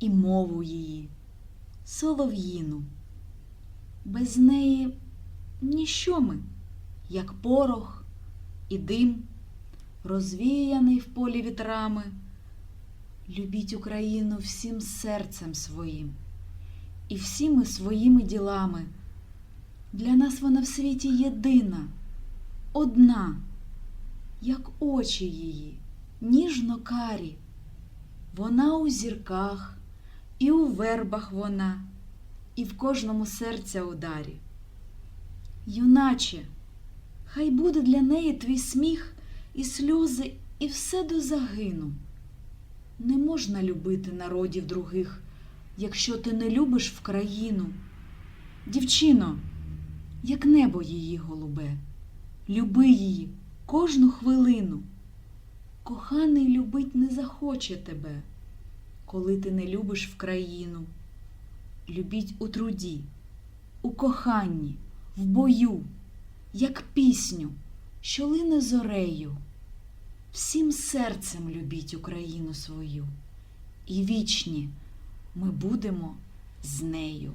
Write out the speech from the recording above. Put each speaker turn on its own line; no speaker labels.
і мову її, солов'їну. Без неї ніщо ми, як порох і дим, розвіяний в полі вітрами. Любіть Україну всім серцем своїм і всіми своїми ділами. Для нас вона в світі єдина, одна, як очі її, ніжно карі. Вона у зірках, і у вербах вона, і в кожному серця ударі. Юначе, хай буде для неї твій сміх і сльози, і все до загину. Не можна любити народів других, якщо ти не любиш в країну. Дівчино, як небо її голубе, люби її кожну хвилину. Коханий любить не захоче тебе, коли ти не любиш в країну. Любіть у труді, у коханні, в бою, як пісню, що лине зорею. Всім серцем любіть Україну свою, і вічні ми будемо з нею.